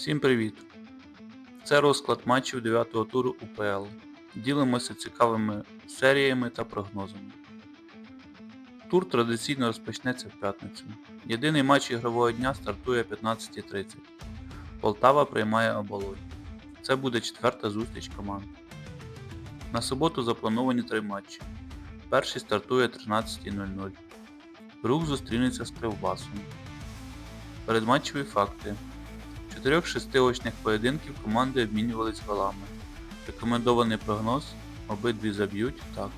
Всім привіт! Це розклад матчів 9-го туру УПЛ. Ділимося цікавими серіями та прогнозами. Тур традиційно розпочнеться в п'ятницю. Єдиний матч ігрового дня стартує о 15.30. Полтава приймає оболонь. Це буде четверта зустріч команд. На суботу заплановані три матчі. Перший стартує о 13.00. Рух зустрінеться з Кривбасом. Передматчеві факти. В чотирьох-шести очних поєдинків команди обмінювались голами. Рекомендований прогноз обидві заб'ють так.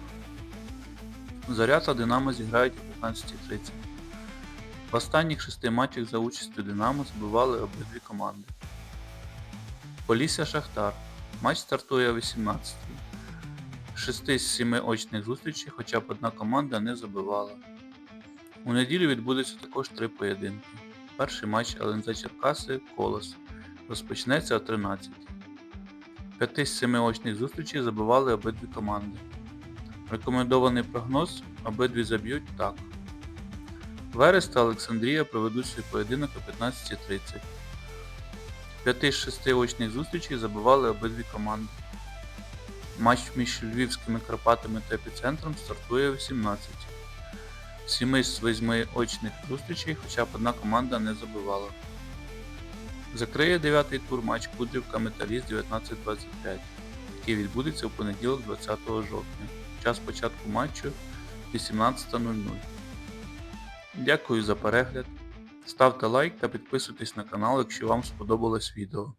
Зоря та Динамо зіграють о 15.30. В останніх шести матчах за участю Динамо збивали обидві команди. Полісся Шахтар. Матч стартує о 18 Шести з сіми очних зустрічей хоча б одна команда не забивала. У неділю відбудеться також три поєдинки. Перший матч ЛНЗ Черкаси Колос розпочнеться о 13. П'яти з семи очних зустрічей забивали обидві команди. Рекомендований прогноз обидві заб'ють так. Верес та Олександрія проведуть свій поєдинок о 15.30. П'яти з шести очних зустрічей забивали обидві команди. Матч між Львівськими Карпатами та епіцентром стартує о 18. Сіми з восьми очних зустрічей хоча б одна команда не забивала. Закриє дев'ятий тур матч Кудрівка Металіст 1925, який відбудеться у понеділок 20 жовтня. Час початку матчу 18.00. Дякую за перегляд. Ставте лайк та підписуйтесь на канал, якщо вам сподобалось відео.